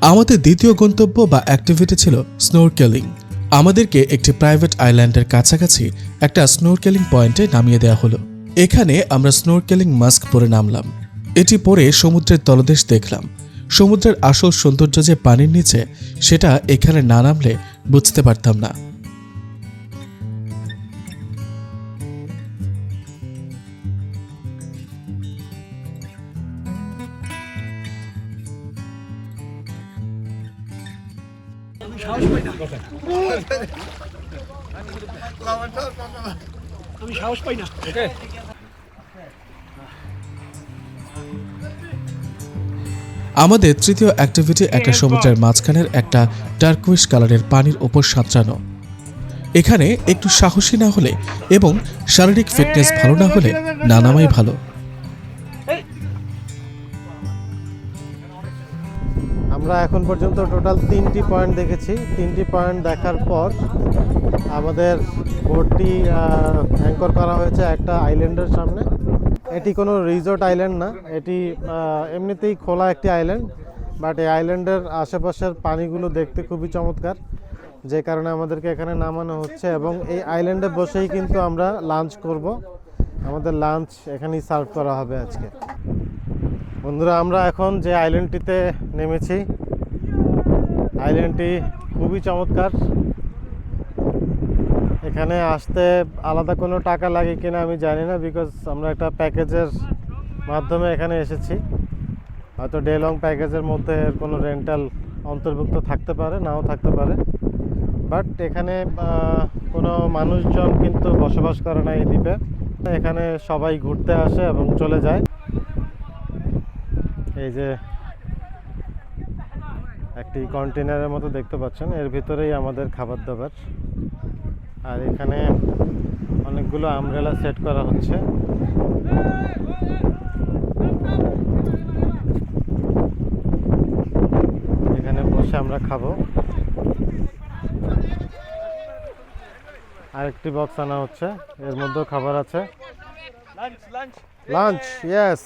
আমাদের দ্বিতীয় গন্তব্য বা অ্যাক্টিভিটি ছিল স্নোরকেলিং আমাদেরকে একটি প্রাইভেট আইল্যান্ডের কাছাকাছি একটা স্নোরকেলিং পয়েন্টে নামিয়ে দেওয়া হলো। এখানে আমরা স্নোরকেলিং মাস্ক পরে নামলাম। এটি পরে সমুদ্রের তলদেশ দেখলাম। সমুদ্রের আসল সৌন্দর্য যে পানির নিচে, সেটা এখানে না নামলে বুঝতে পারতাম না। আমি সাহস পাই না আমাদের তৃতীয় অ্যাক্টিভিটি একটা সমুদ্রের মাঝখানের একটা টার্কুইশ কালারের পানির ওপর সাঁতরানো। এখানে একটু সাহসী না হলে এবং শারীরিক ফিটনেস ভালো না হলে না নামাই ভালো। আমরা এখন পর্যন্ত টোটাল তিনটি পয়েন্ট দেখেছি। তিনটি পয়েন্ট দেখার পর আমাদের বোটটি অ্যাঙ্কর করা হয়েছে একটা আইল্যান্ডের সামনে। এটি কোনো রিসোর্ট আইল্যান্ড না, এটি এমনিতেই খোলা একটি আইল্যান্ড বাট এই আইল্যান্ডের আশেপাশের পানিগুলো দেখতে খুবই চমৎকার, যে কারণে আমাদেরকে এখানে নামানো হচ্ছে এবং এই আইল্যান্ডে বসেই কিন্তু আমরা লাঞ্চ করব। আমাদের লাঞ্চ এখানেই সার্ভ করা হবে আজকে। বন্ধুরা, আমরা এখন যে আইল্যান্ডটিতে নেমেছি আইল্যান্ডটি খুবই চমৎকার। এখানে আসতে আলাদা কোনো টাকা লাগে কিনা আমি জানি না বিকজ আমরা একটা প্যাকেজের মাধ্যমে এখানে এসেছি। হয়তো ডে লং প্যাকেজের মধ্যে কোনো রেন্টাল অন্তর্ভুক্ত থাকতে পারে, নাও থাকতে পারে। বাট এখানে কোনো মানুষজন কিন্তু বসবাস করে না এই দ্বীপে। এখানে সবাই ঘুরতে আসে এবং চলে যায়। এই যে একটি কন্টেনারের মতো দেখতে পাচ্ছেন। এর ভিতরেই আমাদের খাবার দাবার। আর এখানে অনেকগুলো আমব্রেলা সেট করা হচ্ছে। এখানে বসে আমরা খাব। আরেকটি বক্স আনা হচ্ছে। এর মধ্যেও খাবার আছে। Lunch lunch lunch yes